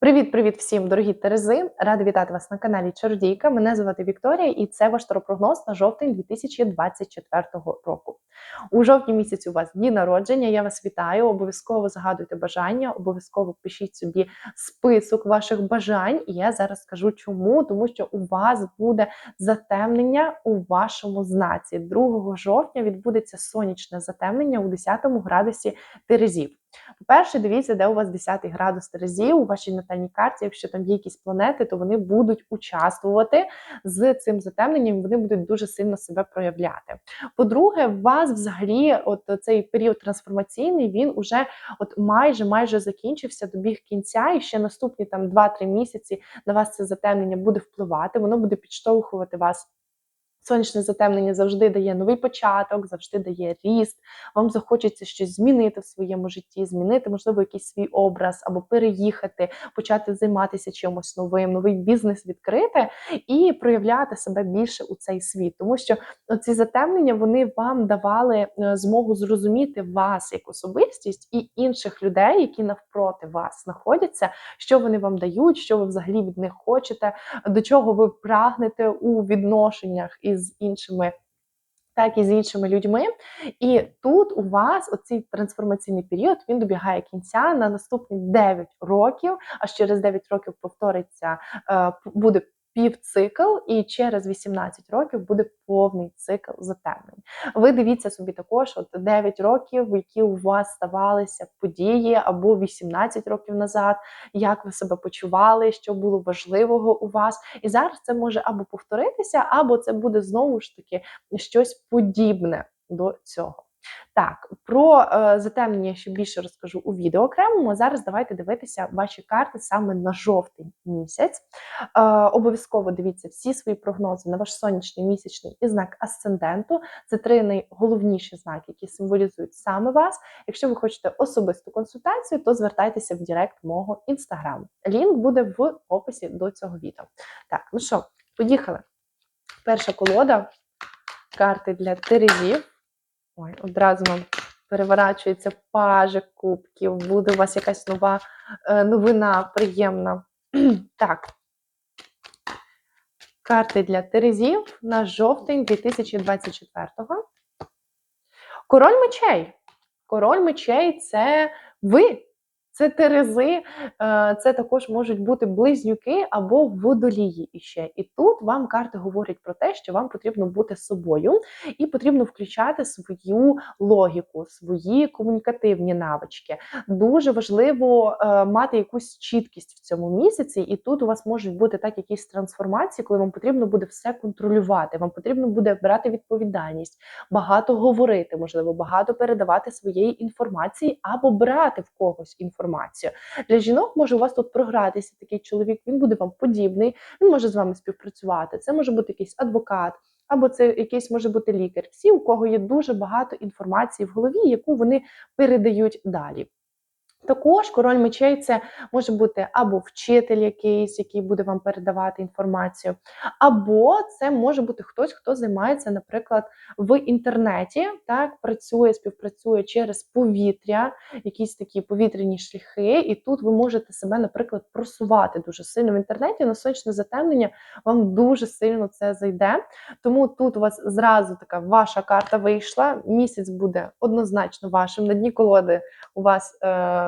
Привіт-привіт всім, дорогі Терези! Рада вітати вас на каналі Чародійка. Мене звати Вікторія, і це ваш таропрогноз на жовтень 2024 року. У жовтні місяці у вас дні народження. Я вас вітаю. Обов'язково загадуйте бажання, обов'язково пишіть собі список ваших бажань. І я зараз скажу чому, тому що у вас буде затемнення у вашому знаці. 2 жовтня відбудеться сонячне затемнення у 10 градусі Терезів. По-перше, дивіться, де у вас 10 градус Терезів у вашій натальній карті. Якщо там є якісь планети, то вони будуть участвувати з цим затемненням, вони будуть дуже сильно себе проявляти. По-друге, у вас взагалі, от цей період трансформаційний, він уже от майже майже закінчився, добіг кінця, і ще наступні там 2-3 місяці на вас це затемнення буде впливати, воно буде підштовхувати вас. Сонячне затемнення завжди дає новий початок, завжди дає ріст. Вам захочеться щось змінити в своєму житті, змінити, можливо, якийсь свій образ, або переїхати, почати займатися чимось новим, новий бізнес відкрити і проявляти себе більше у цей світ. Тому що ці затемнення вони вам давали е, змогу зрозуміти вас як особистість і інших людей, які навпроти вас знаходяться, що вони вам дають, що ви взагалі від них хочете, до чого ви прагнете у відношеннях із з іншими. Так і з іншими людьми, і тут у вас оцей трансформаційний період він добігає кінця на наступні 9 років. Аж через 9 років повториться, е, буде півцикл, і через 18 років буде повний цикл затемнень. Ви дивіться собі також, от 9 років, які у вас ставалися події, або 18 років назад, як ви себе почували, що було важливого у вас. І зараз це може або повторитися, або це буде знову ж таки щось подібне до цього. Так, про е, затемнення ще більше розкажу у відео окремому. Зараз давайте дивитися ваші карти саме на жовтень місяць. Е, Обов'язково дивіться всі свої прогнози на ваш сонячний місячний і знак асценденту. Це три найголовніші знаки, які символізують саме вас. Якщо ви хочете особисту консультацію, то звертайтеся в Директ мого інстаграму. Лінк буде в описі до цього відео. Так, ну що, поїхали. Перша колода карти для Терезів. Ой, одразу вам переворачується пажик кубків, буде у вас якась нова е, новина приємна. так. Карти для Терезів на жовтень 2024-го. Король мечей. Король мечей це ви. Це терези, е, це також можуть бути близнюки або водолії іще. І тут вам карти говорять про те, що вам потрібно бути собою, і потрібно включати свою логіку, свої комунікативні навички. Дуже важливо е, мати якусь чіткість в цьому місяці, і тут у вас можуть бути так якісь трансформації, коли вам потрібно буде все контролювати. Вам потрібно буде брати відповідальність, багато говорити, можливо, багато передавати своєї інформації або брати в когось інформацію інформацію. Для жінок може у вас тут програтися такий чоловік, він буде вам подібний, він може з вами співпрацювати. Це може бути якийсь адвокат. Або це якийсь може бути лікар. Всі, у кого є дуже багато інформації в голові, яку вони передають далі. Також король мечей це може бути або вчитель якийсь, який буде вам передавати інформацію, або це може бути хтось, хто займається, наприклад, в інтернеті, так працює, співпрацює через повітря, якісь такі повітряні шляхи, і тут ви можете себе, наприклад, просувати дуже сильно в інтернеті. На сонячне затемнення вам дуже сильно це зайде. Тому тут у вас зразу така ваша карта вийшла. Місяць буде однозначно вашим. На дні колоди у вас. Е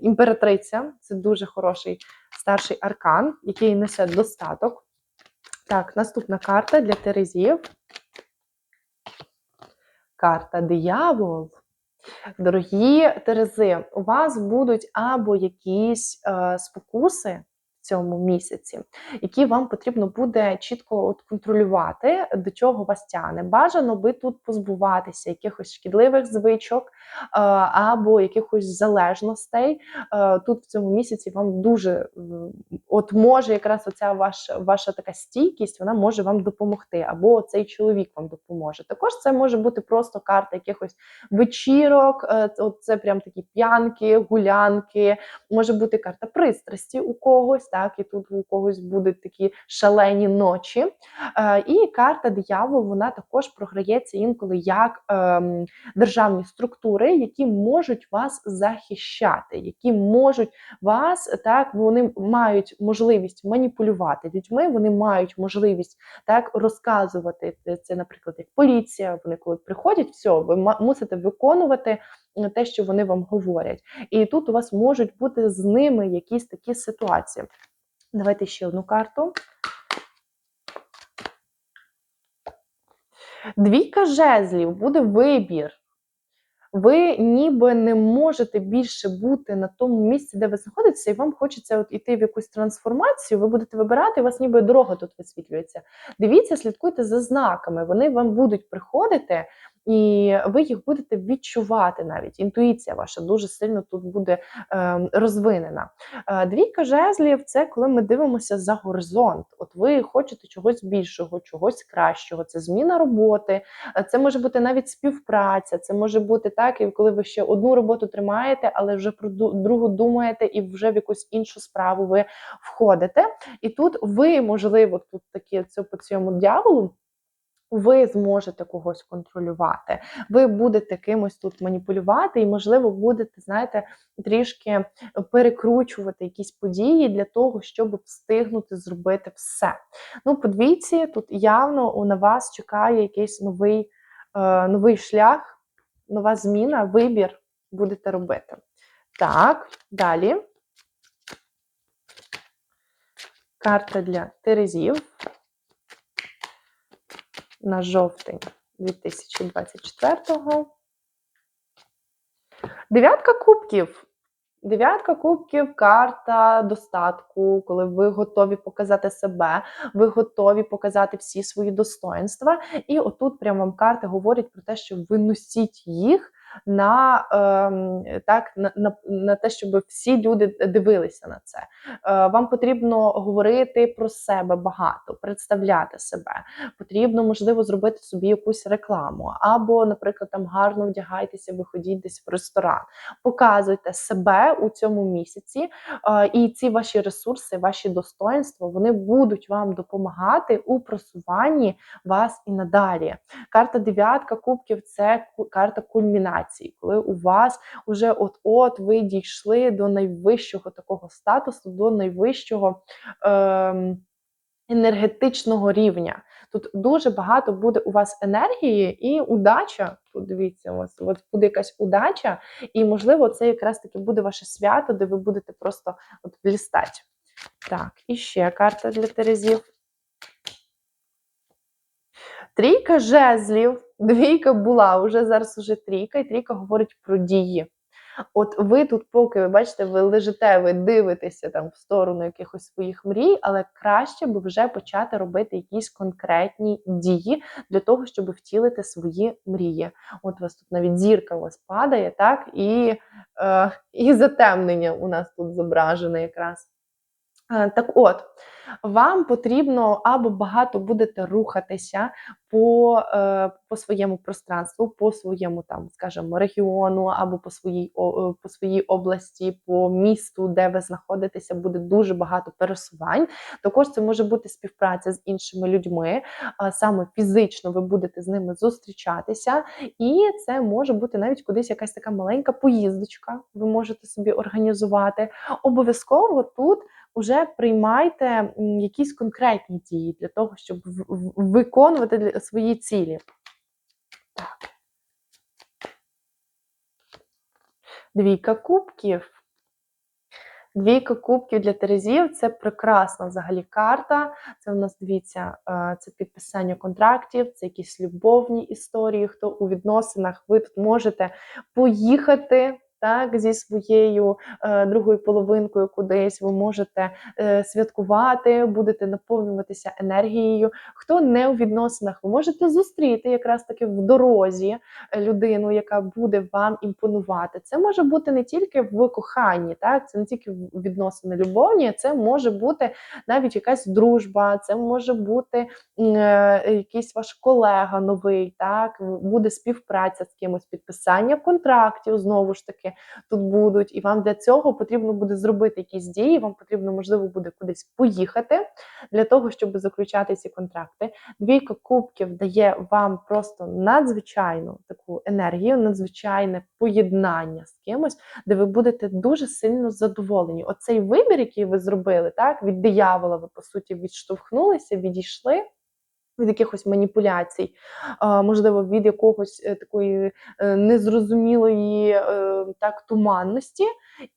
імператриця це дуже хороший старший аркан, який несе достаток. Так, наступна карта для Терезів. Карта диявол. Дорогі Терези, у вас будуть або якісь е, спокуси, цьому місяці, які вам потрібно буде чітко от контролювати, до чого вас тягне. Бажано би тут позбуватися якихось шкідливих звичок е, або якихось залежностей. Е, тут в цьому місяці вам дуже от може якраз оця ваша ваша така стійкість, вона може вам допомогти, або цей чоловік вам допоможе. Також це може бути просто карта якихось вечірок, е, от це прям такі п'янки, гулянки, може бути карта пристрасті у когось так, і тут у когось будуть такі шалені ночі. Е, І карта диявол вона також програється інколи як ем, державні структури, які можуть вас захищати, які можуть вас так, вони мають можливість маніпулювати людьми, вони мають можливість так розказувати це, наприклад, як поліція. Вони коли приходять, все, ви мусите виконувати е, те, що вони вам говорять. І тут у вас можуть бути з ними якісь такі ситуації. Давайте ще одну карту. Двійка жезлів буде вибір. Ви ніби не можете більше бути на тому місці, де ви знаходитеся, і вам хочеться от іти в якусь трансформацію. Ви будете вибирати, і у вас ніби дорога тут висвітлюється. Дивіться, слідкуйте за знаками. Вони вам будуть приходити, і ви їх будете відчувати навіть. Інтуїція ваша дуже сильно тут буде е, розвинена. Е, Двійка жезлів це коли ми дивимося за горизонт. От ви хочете чогось більшого, чогось кращого. Це зміна роботи, е, це може бути навіть співпраця, це може бути так, і коли ви ще одну роботу тримаєте, але вже про другу думаєте, і вже в якусь іншу справу ви входите. І тут ви, можливо, тут такі це по цьому дьяволу. Ви зможете когось контролювати, ви будете кимось тут маніпулювати, і, можливо, будете, знаєте, трішки перекручувати якісь події для того, щоб встигнути зробити все. Ну, по двійці, тут явно на вас чекає якийсь новий, е, новий шлях, нова зміна, вибір будете робити. Так, далі. Карта для Терезів на жовтень 2024-го. Дев'ятка кубків. Дев'ятка кубків карта достатку, коли ви готові показати себе, ви готові показати всі свої достоинства. І отут прямо вам карти говорять про те, що ви носіть їх на, ем, так, на, на, на те, щоб всі люди дивилися на це. Е, вам потрібно говорити про себе багато, представляти себе. Потрібно, можливо, зробити собі якусь рекламу, або, наприклад, там гарно вдягайтеся, виходіть десь в ресторан. Показуйте себе у цьому місяці, е, і ці ваші ресурси, ваші достоинства, вони будуть вам допомагати у просуванні вас і надалі. Карта дев'ятка кубків це карта кульмінації, коли у вас уже от-от ви дійшли до найвищого такого статусу, до найвищого. Ем, енергетичного рівня. Тут дуже багато буде у вас енергії і удача. Тут дивіться, у от буде якась удача, і можливо, це якраз таки буде ваше свято, де ви будете просто от блістати. Так, і ще карта для Терезів. Трійка жезлів. Двійка була, вже зараз уже трійка, і трійка говорить про дії. От ви тут, поки ви бачите, ви лежите, ви дивитеся там в сторону якихось своїх мрій, але краще би вже почати робити якісь конкретні дії для того, щоб втілити свої мрії. От у вас тут навіть зірка у вас падає, так, і, е, і затемнення у нас тут зображене якраз. Е, Так от, вам потрібно або багато будете рухатися по, е, по своєму пространству, по своєму там, скажімо, регіону, або по своїй, е, по своїй області, по місту, де ви знаходитеся, буде дуже багато пересувань. Також це може бути співпраця з іншими людьми, саме фізично ви будете з ними зустрічатися, і це може бути навіть кудись якась така маленька поїздочка. Ви можете собі організувати. Обов'язково тут уже приймайте якісь конкретні дії для того, щоб в- в- виконувати свої цілі. Так. Двійка кубків. Двійка кубків для Терезів це прекрасна взагалі карта. Це у нас дивіться, е, це підписання контрактів, це якісь любовні історії. Хто у відносинах, ви тут можете поїхати. Так, зі своєю е, другою половинкою кудись ви можете е, святкувати, будете наповнюватися енергією. Хто не у відносинах, ви можете зустріти якраз таки в дорозі е, людину, яка буде вам імпонувати. Це може бути не тільки в коханні, так це не тільки відносини любовні, це може бути навіть якась дружба, це може бути е, якийсь ваш колега новий, так буде співпраця з кимось, підписання контрактів знову ж таки. Тут будуть, і вам для цього потрібно буде зробити якісь дії. Вам потрібно, можливо, буде кудись поїхати для того, щоб заключати ці контракти. Двійка кубків дає вам просто надзвичайну таку енергію, надзвичайне поєднання з кимось, де ви будете дуже сильно задоволені. Оцей вибір, який ви зробили, так від диявола, ви по суті відштовхнулися, відійшли. Від якихось маніпуляцій, можливо, від якогось е, такої е, незрозумілої е, так туманності,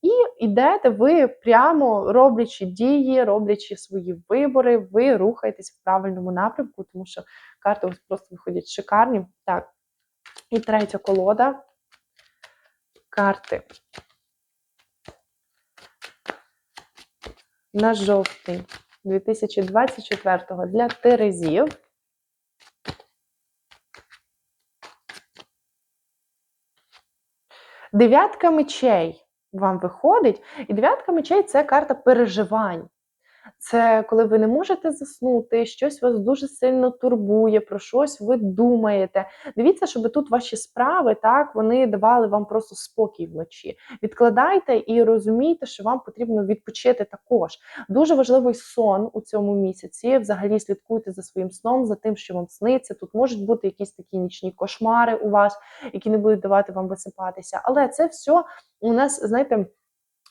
і йдете ви прямо роблячи дії, роблячи свої вибори, ви рухаєтесь в правильному напрямку, тому що карти ось просто виходять шикарні. Так, і третя колода. Карти. На жовтий 2024 для Терезів. Дев'ятка мечей вам виходить, і дев'ятка мечей це карта переживань. Це коли ви не можете заснути, щось вас дуже сильно турбує, про щось ви думаєте. Дивіться, щоб тут ваші справи так вони давали вам просто спокій вночі. Відкладайте і розумійте, що вам потрібно відпочити також. Дуже важливий сон у цьому місяці. Взагалі слідкуйте за своїм сном, за тим, що вам сниться. Тут можуть бути якісь такі нічні кошмари у вас, які не будуть давати вам висипатися. Але це все у нас, знаєте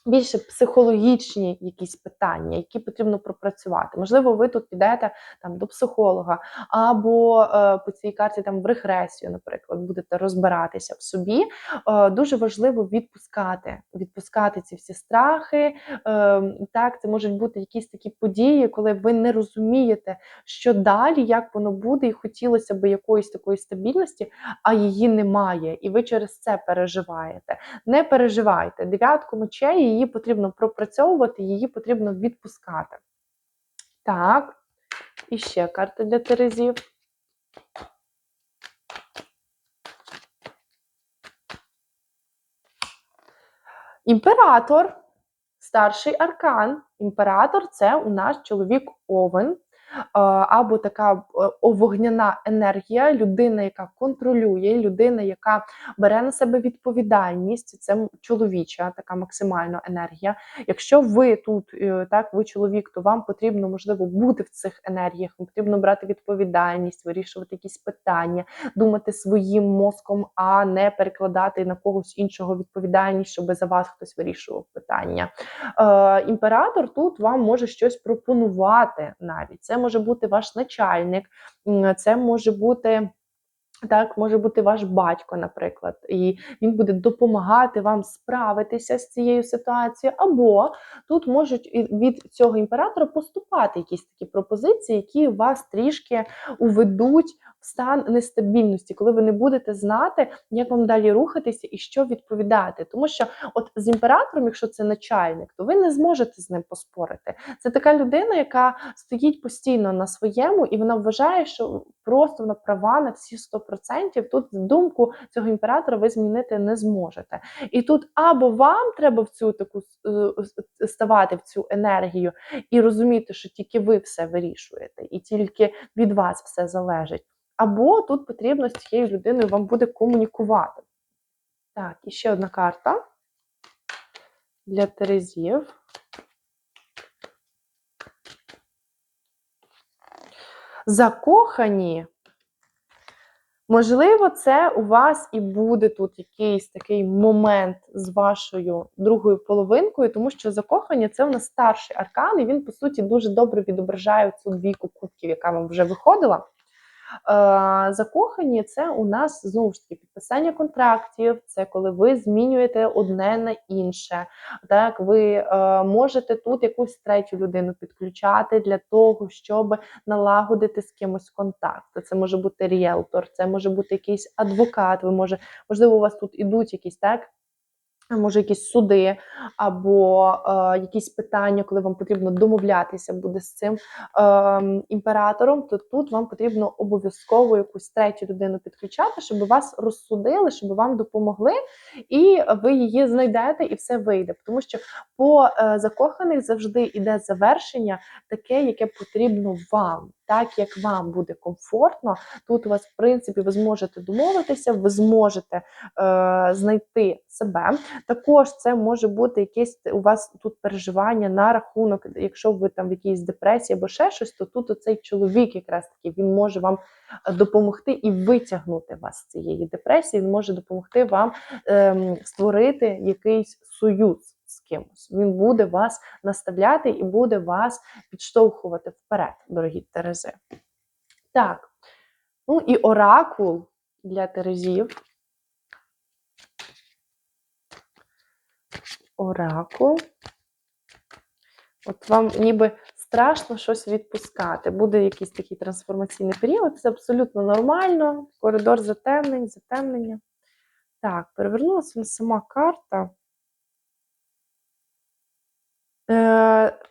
більше психологічні якісь питання, які потрібно пропрацювати. Можливо, ви тут підете там до психолога, або е, по цій карті там в регресію, наприклад, будете розбиратися в собі. Е, дуже важливо відпускати, відпускати ці всі страхи. Е, так, це можуть бути якісь такі події, коли ви не розумієте, що далі, як воно буде, і хотілося б якоїсь такої стабільності, а її немає. І ви через це переживаєте. Не переживайте дев'ятку мечей її потрібно пропрацьовувати, її потрібно відпускати. Так, і ще карта для Терезів. Імператор, старший аркан. Імператор це у нас чоловік Овен або така е, овогняна енергія, людина, яка контролює, людина, яка бере на себе відповідальність, це чоловіча така максимальна енергія. Якщо ви тут е, так, ви чоловік, то вам потрібно можливо бути в цих енергіях, вам потрібно брати відповідальність, вирішувати якісь питання, думати своїм мозком, а не перекладати на когось іншого відповідальність, щоб за вас хтось вирішував питання. Е, Імператор тут вам може щось пропонувати навіть. Це може бути ваш начальник, це може бути. Так, може бути ваш батько, наприклад, і він буде допомагати вам справитися з цією ситуацією, або тут можуть від цього імператора поступати якісь такі пропозиції, які вас трішки уведуть стан нестабільності, коли ви не будете знати, як вам далі рухатися і що відповідати. Тому що, от з імператором, якщо це начальник, то ви не зможете з ним поспорити. Це така людина, яка стоїть постійно на своєму, і вона вважає, що просто вона права на всі 100%. Тут думку цього імператора ви змінити не зможете. І тут або вам треба в цю таку е, ставати в цю енергію і розуміти, що тільки ви все вирішуєте, і тільки від вас все залежить. Або тут потрібно з цією людиною вам буде комунікувати. Так, і ще одна карта для Терезів. Закохані. Можливо, це у вас і буде тут якийсь такий момент з вашою другою половинкою, тому що закохання це у нас старший аркан, і він, по суті, дуже добре відображає цю двійку кубків, яка вам вже виходила. Е, закохані це у нас знову ж таки підписання контрактів, це коли ви змінюєте одне на інше. Так, Ви е, можете тут якусь третю людину підключати для того, щоб налагодити з кимось контакт. Це може бути ріелтор, це може бути якийсь адвокат. Ви може, можливо, у вас тут ідуть якісь так може, якісь суди, або е, якісь питання, коли вам потрібно домовлятися буде з цим е, імператором, то тут вам потрібно обов'язково якусь третю людину підключати, щоб вас розсудили, щоб вам допомогли, і ви її знайдете, і все вийде. Тому що по е, закоханих завжди йде завершення таке, яке потрібно вам. Так, як вам буде комфортно. Тут у вас, в принципі, ви зможете домовитися, ви зможете е, знайти себе. Також це може бути якесь у вас тут переживання на рахунок, якщо ви там в якійсь депресії або ще щось, то тут оцей чоловік якраз таки він може вам е, допомогти і витягнути вас з цієї депресії. Він може допомогти вам ем, створити якийсь союз кимось. Він буде вас наставляти і буде вас підштовхувати вперед, дорогі Терези. Так, ну і оракул для Терезів. Оракул. От вам ніби страшно щось відпускати. Буде якийсь такий трансформаційний період, це абсолютно нормально. Коридор затемнень, затемнення. Так, перевернулася сама карта.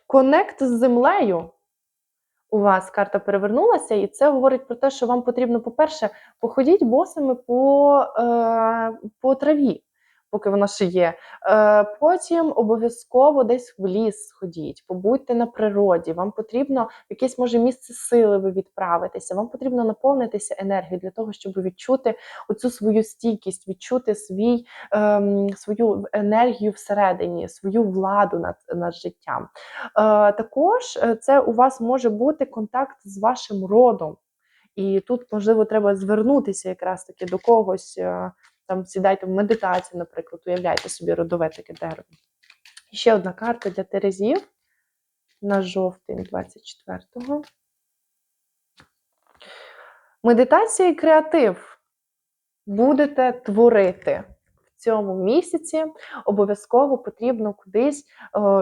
Конект з землею. У вас карта перевернулася, і це говорить про те, що вам потрібно, по-перше, походіть босами по, е, по траві, поки вона ще є. Е, потім обов'язково десь в ліс сходіть, побудьте на природі. Вам потрібно в якесь може місце сили ви відправитися. Вам потрібно наповнитися енергією для того, щоб відчути оцю свою стійкість, відчути свій, ем, свою енергію всередині, свою владу над, над життям. Е, також е, це у вас може бути контакт з вашим родом. І тут, можливо, треба звернутися якраз таки до когось. Там сідайте в медитацію, наприклад, уявляйте собі родове таке дерево. І ще одна карта для Терезів на жовтень 24-го. Медитація і креатив. Будете творити цьому місяці. Обов'язково потрібно кудись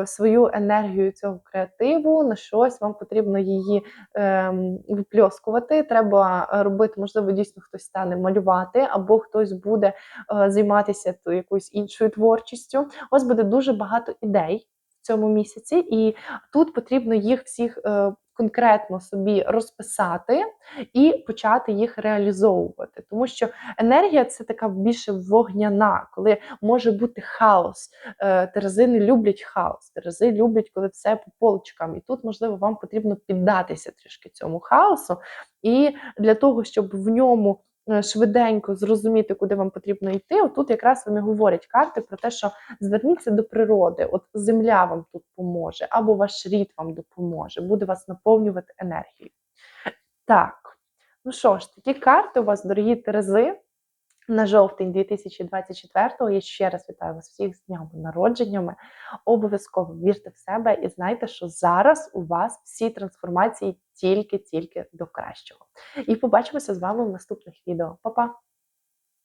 е, свою енергію цього креативу, на щось вам потрібно її е, випльоскувати. Треба робити, можливо, дійсно хтось стане малювати, або хтось буде е, займатися то якоюсь іншою творчістю. Вас буде дуже багато ідей в цьому місяці, і тут потрібно їх всіх е, конкретно собі розписати і почати їх реалізовувати. Тому що енергія це така більше вогняна, коли може бути хаос. Е, Терези не люблять хаос. Терези люблять, коли все по полочкам. І тут, можливо, вам потрібно піддатися трішки цьому хаосу. І для того, щоб в ньому швиденько зрозуміти, куди вам потрібно йти, отут якраз вам і говорять карти про те, що зверніться до природи, от земля вам тут поможе, або ваш рід вам допоможе, буде вас наповнювати енергією. Так, ну що ж, такі карти у вас, дорогі Терези, на жовтень 2024-го. Я ще раз вітаю вас всіх з днями народженнями. Обов'язково вірте в себе і знайте, що зараз у вас всі трансформації тільки-тільки до кращого. І побачимося з вами в наступних відео. Па-па!